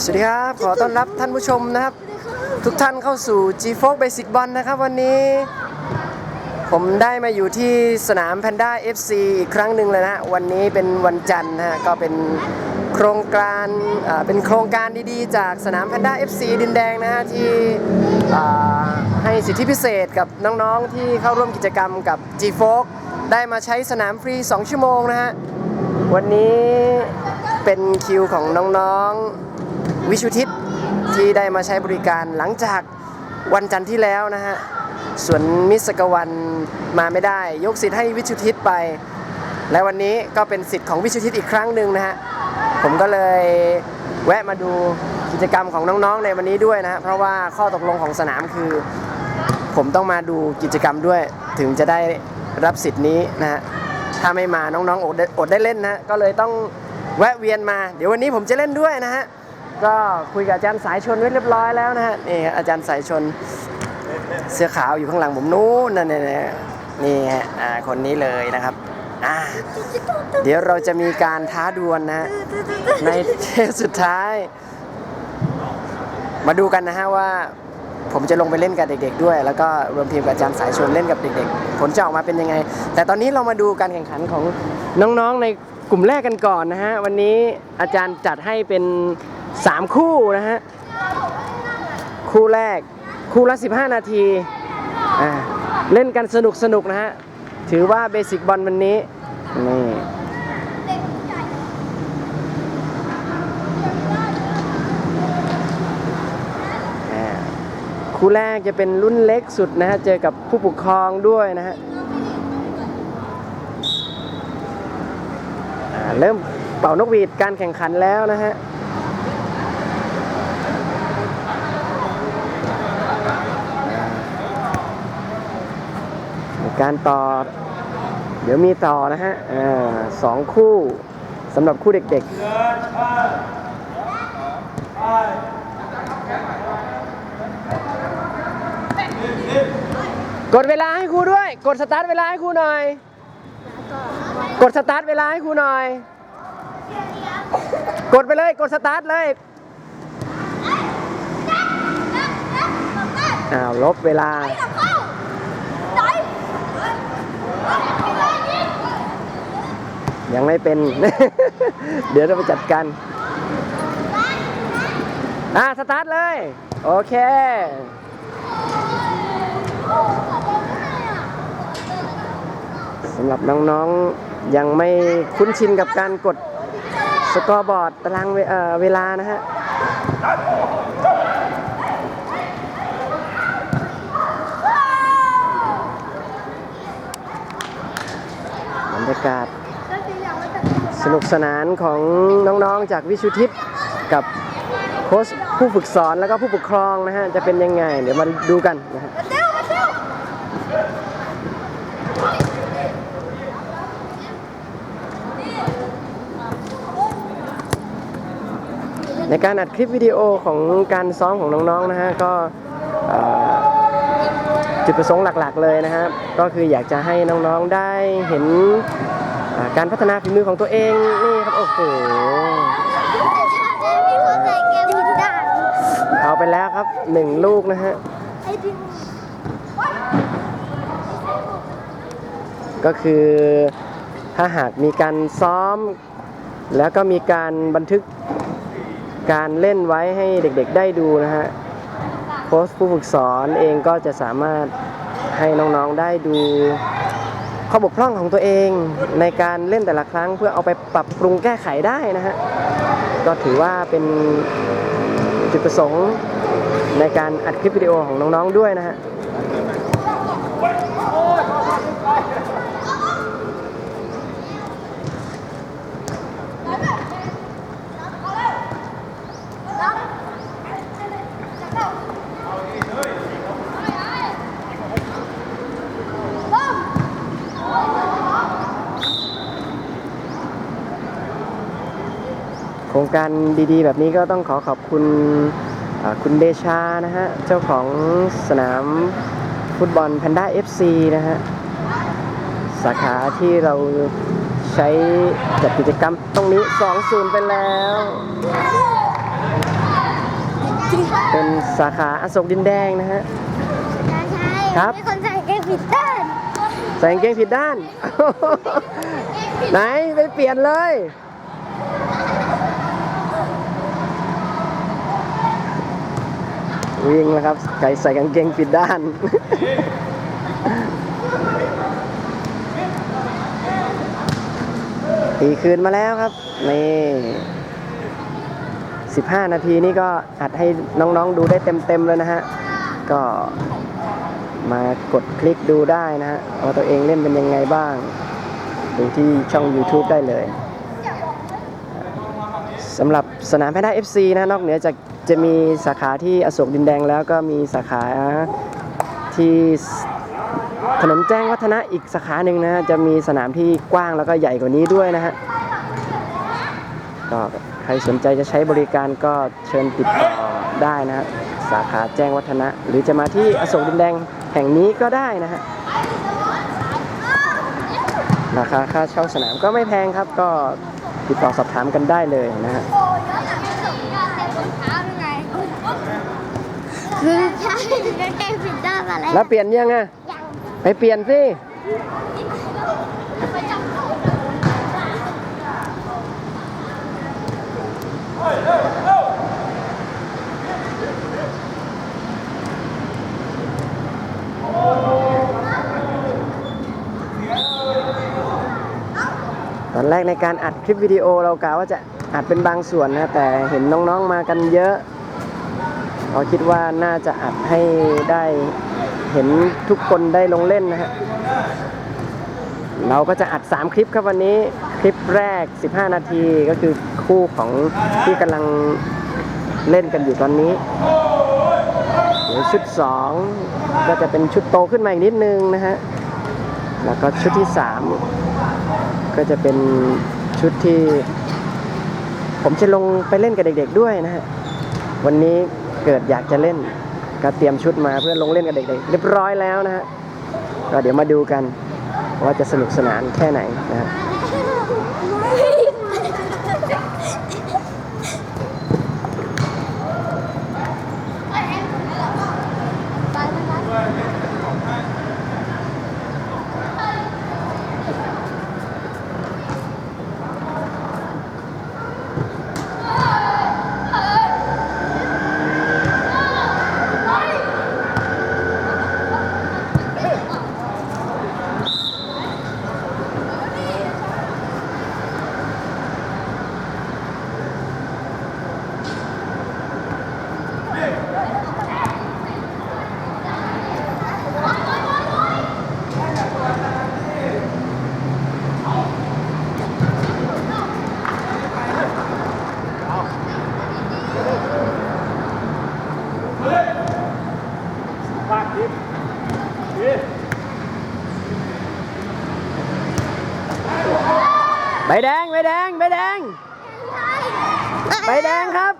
สวัสดีครับ ขอต้อนรับท่านผู้ชมนะครับ ทุกท่านเข้าสู่ G f o k Basic Ball นะครับ วันนี้ ผมได้มาอยู่ที่สนาม Panda FC อีกครั้งหนึ่งเลยนะวันนี้เป็นวันจันทร์นะก็เป็นโครงการเป็นโครงการดีๆ จากสนาม Panda FC ดินแดงนะฮะที่ให้สิทธิพิเศษกับน้องๆที่เข้าร่วมกิจกรรมกับ G f o k ได้มาใช้สนามฟรี 2 ชั่วโมงนะฮะวันนี้เป็นคิวของน้องๆ วิชุทิศที่ได้มาใช้บริการหลังจากวันจันทร์ที่แล้วนะฮะ ส่วนมิสกวันมาไม่ได้ ยกสิทธิ์ให้วิชุทิศไป และวันนี้ก็เป็นสิทธิ์ของวิชุทิศอีกครั้งหนึ่งนะฮะ ผมก็เลยแวะมาดูกิจกรรมของน้องๆในวันนี้ด้วยนะฮะ เพราะว่าข้อตกลงของสนามคือ ผมต้องมาดูกิจกรรมด้วย ถึงจะได้รับสิทธิ์นี้นะฮะ ถ้าไม่มาน้องๆอดได้อดได้เล่นนะ ก็เลยต้องแวะเวียนมา เดี๋ยววันนี้ผมจะเล่นด้วยนะฮะ ก็คุยกับอาจารย์สายชนไว้เรียบร้อยแล้วนะฮะนี่อาจารย์สายชนเสื้อขาวอยู่ข้างหลังผมนู้นนั่นนี่นี่ฮะคนนี้เลยนะครับอ่าเดี๋ยวเราจะมีการท้าดวลนะฮะในเทปสุดท้าย มาดูกันนะฮะว่าผมจะลงไปเล่นกับเด็ก ๆ ด้วย แล้วก็รวมทีมกับอาจารย์สายชนเล่นกับเด็กๆ ผลจะออกมาเป็นยังไง แต่ตอนนี้เรามาดูการแข่งขันของน้องๆในกลุ่มแรกกันก่อนนะฮะ วันนี้อาจารย์จัดให้เป็น 3คู่นะฮะ คู่แรก คู่ละ15นาทีอ่าเล่นกันสนุกสนุกนะฮะ ถือว่าเบสิกบอลวันนี้ นี่ คู่แรกจะเป็นรุ่นเล็กสุดนะฮะ เจอกับผู้ปกครองด้วยนะฮะเริ่มเป่านกหวีดการแข่งขันแล้วนะฮะ การต่อ เดี๋ยวมีต่อนะฮะอสองคู่สำหรับคู่เด็กๆ กดเวลาให้ครูด้วย กดสตาร์ทเวลาให้ครูหน่อย กดสตาร์ทเวลาให้ครูหน่อย กดไปเลย กดสตาร์ทเลยอ้าวลบเวลา ยังไม่เป็น เดี๋ยวเราไปจัดกันอ่าสตาร์ทเลย โอเคสำหรับน้องๆยังไม่คุ้นชินกับการกดสกอร์บอร์ดตารางเเวลานะฮะบรรยากาศ สนุกสนานของน้องๆจากวิชุทิศกับโค้ชผู้ฝึกสอนแล้วก็ผู้ปกครองนะฮะจะเป็นยังไง เดี๋ยวมาดูกันนะฮะในการอัดคลิปวิดีโอของการซ้อมของน้องๆนะฮะก็จุดประสงค์หลักๆเลยนะครับ ก็คืออยากจะให้น้องๆได้เห็น การพัฒนาฝีมือของตัวเองนี่ครับโอ้โหเอาไปแล้วครับหนึ่งลูกนะฮะก็คือถ้าหากมีการซ้อม แล้วก็มีการบันทึกการเล่นไว้ให้เด็กๆได้ดูนะฮะโค้ชผู้ฝึกสอนเองก็จะสามารถให้น้องๆได้ดู ข้อบกพร่องของตัวเองในการเล่นแต่ละครั้ง เพื่อเอาไปปรับปรุงแก้ไขได้นะฮะก็ถือว่าเป็นจุดประสงค์ในการอัดคลิปวิดีโอของน้องๆด้วยนะฮะ ครงการดีๆ แบบนี้ก็ต้องขอขอบคุณอ่าคุณเดชานะฮะ เจ้าของสนามฟุตบอล Panda FC นะฮะ สาขาที่เราใช้จัดกิจกรรมตรงนี้ 2-0 ไปแล้ว เป็นสาขาอโศกดินแดงนะฮะใช่ใช่ครับมีคนใส่เกงผิดด้านใส่กางเกงผิดด้าน ไหนไปเปลี่ยนเลย วิ่งแล้วครับใครใส่กางเกงผิดด้าน ตีคืนมาแล้วครับ นี่15นาทีนี่ก็อัดให้น้องๆดูได้เต็มๆเลยนะฮะ ก็มากดคลิกดูได้นะฮะว่าตัวเองเล่นเป็นยังไงบ้าง ดูที่ช่อง YouTube ได้เลยสำหรับสนามแพนด้า FC นะนอกเหนือจาก จะมีสาขาที่อโศกดินแดงแล้วก็มีสาขาที่ถนนแจ้งวัฒนะอีกสาขาหนึ่งนะจะมีสนามที่กว้างแล้วก็ใหญ่กว่านี้ด้วยนะฮะก็ใครสนใจจะใช้บริการก็เชิญติดต่อได้นะฮะสาขาแจ้งวัฒนะ หรือจะมาที่อโศกดินแดงแห่งนี้ก็ได้นะฮะราคาค่าเช่าสนามก็ไม่แพงครับก็ติดต่อสอบถามกันได้เลยนะฮะ คือใช่กางเกงผิดด้านมาแล้วแล้วเปลี่ยนยังอะยังไปเปลี่ยนสิตอนแรกในการอัดคลิปวิดีโอเรากะว่าจะอัดเป็นบางส่วนนะ แต่เห็นน้องๆมากันเยอะ เราคิดว่าน่าจะอัดให้ได้เห็นทุกคนได้ลงเล่นนะฮะเราก็จะอัด 3 คลิปครับวันนี้คลิปแรก 15 นาทีก็คือคู่ของที่กำลังเล่นกันอยู่ตอนนี้เดี๋ยวชุด 2 ก็จะเป็นชุดโตขึ้นมาอีกนิดนึงนะฮะแล้วก็ชุดที่ 3 ก็จะเป็นชุดที่ ผมจะลงไปเล่นกับเด็ก ๆ ด้วยนะฮะวันนี้ เกิดอยากจะเล่นก็เตรียมชุดมาเพื่อลงเล่นกับเด็กๆเรียบร้อยแล้วนะฮะก็เดี๋ยวมาดูกันว่าจะสนุกสนานแค่ไหนนะฮะ ใบแดงครับ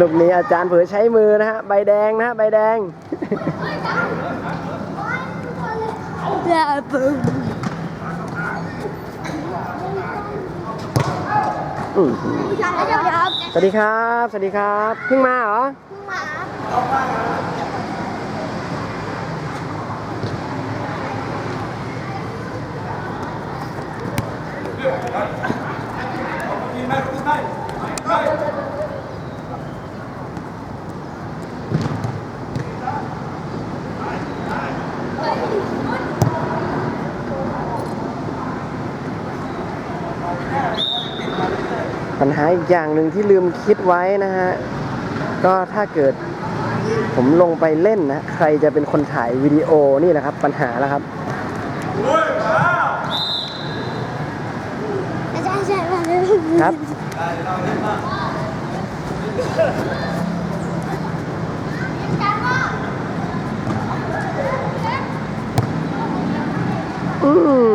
ลูกนี้อาจารย์เผลอใช้มือนะฮะ ใบแดงนะฮะ ใบแดงอย่าปึ้งอื้อหือเดี๋ยวครับสวัสดีครับ สวัสดีครับ เพิ่งมาเหรอหมา ปัญหาอีกอย่างหนึ่งที่ลืมคิดไว้นะฮะ ก็ถ้าเกิดผมลงไปเล่นนะ ใครจะเป็นคนถ่ายวิดีโอนี่แหละครับ ปัญหาแล้วครับ อาจารย์ใช่มาเลย ครับ อืม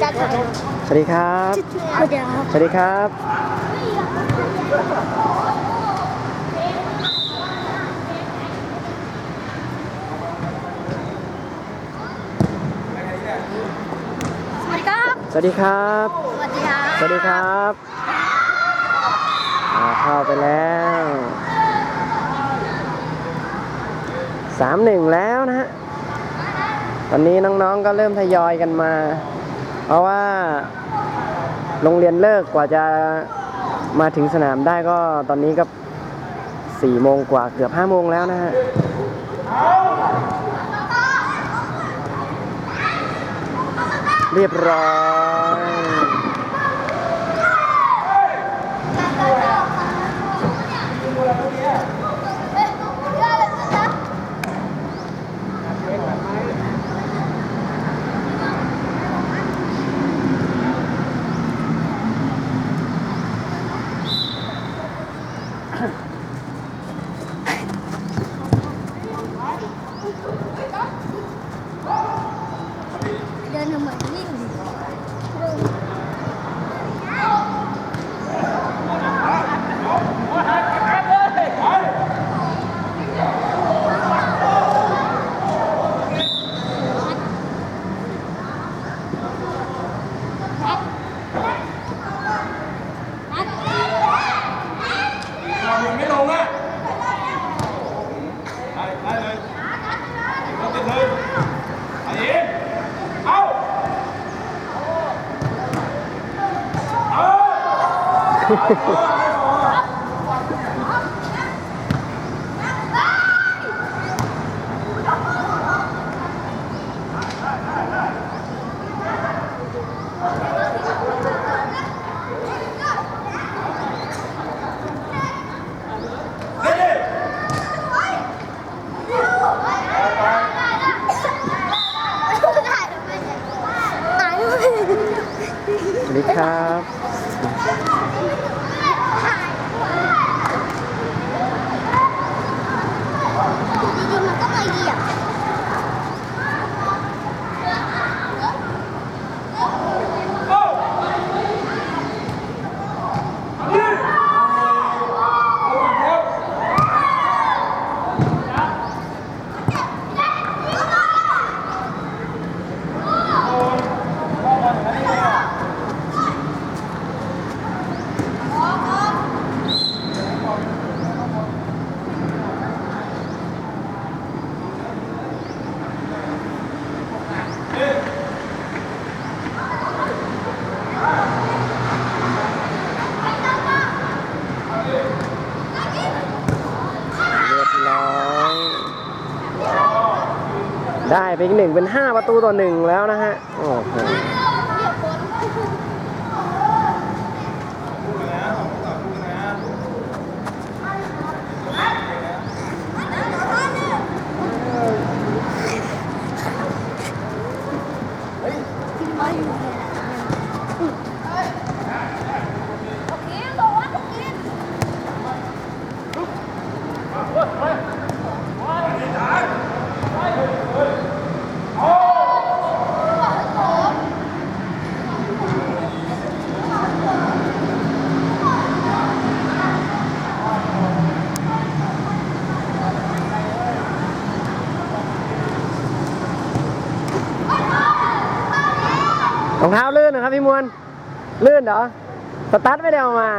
วัสดีครับสวัสดีครับสวัสดีครับ สวัสดีครับ สวัสดีครับ สวัสดีครับสวัสดีครับอ่าเข้าไปแล้วสามหนึ่งแล้วนะฮะ ตอนนี้น้องๆก็เริ่มทยอยกันมา เพราะว่าโรงเรียนเลิกกว่าจะมาถึงสนามได้ก็ตอนนี้ก็สี่โมงกว่าเกือบห้าโมงแล้วนะฮะเรียบร้อย เดินเหมือนวิ่งดิ ยังไม่ลงอะได้ได้เลยเอาติดเลยไอ้เอ็มเอาเอา หายไป สวัสดีครับ ดีๆมันก็มาเหยียบ เรียบร้อย ได้ไป อีกหนึ่งเป็นห้าประตูต่อหนึ่งแล้วนะฮะ รองเท้าลื่นนะครับพี่มวลลื่นเหรอ สตาร์ทไม่ได้เอามา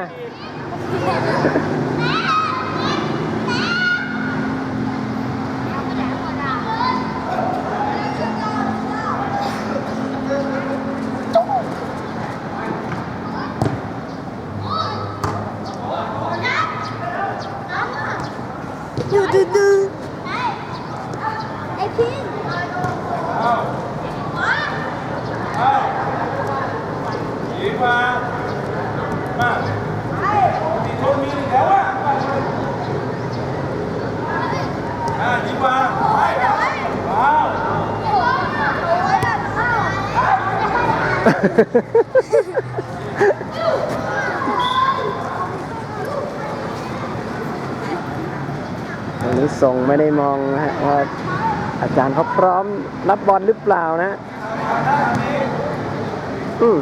อยู่ดื้อไอพี่ ดีกว่า อันนี้ส่งไม่ได้มองนะฮะว่าอาจารย์เขาพร้อมรับบอลหรือเปล่านะ อืม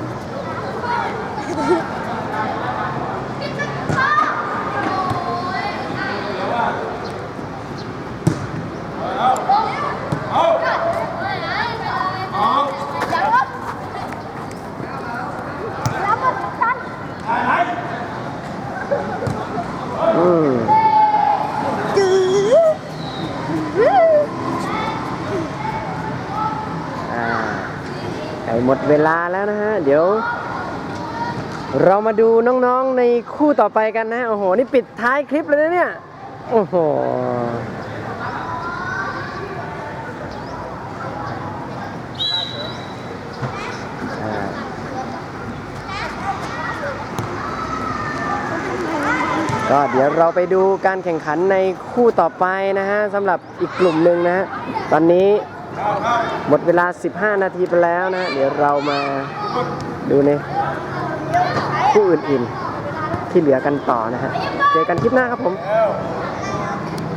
เอาเอาเอา แล้วก็ตัน ถ่ายไหน อืม จื้อ อ่าใกล้หมดเวลาแล้วนะฮะ เดี๋ยว เรามาดูน้องๆใน คู่ต่อไปกันนะ โอ้โห นี่ปิดท้ายคลิปเลยนะเนี่ย โอ้โห ก็เดี๋ยวเราไปดูการแข่งขันในคู่ต่อไปนะฮะสำหรับอีกกลุ่มหนึ่งนะฮะ ตอนนี้เข้าเข้าหมดเวลา 15 นาทีไปแล้วนะ เดี๋ยวเรามาดูในคู่อื่นๆ ที่เหลือกันต่อนะฮะ เจอกันคลิปหน้าครับผม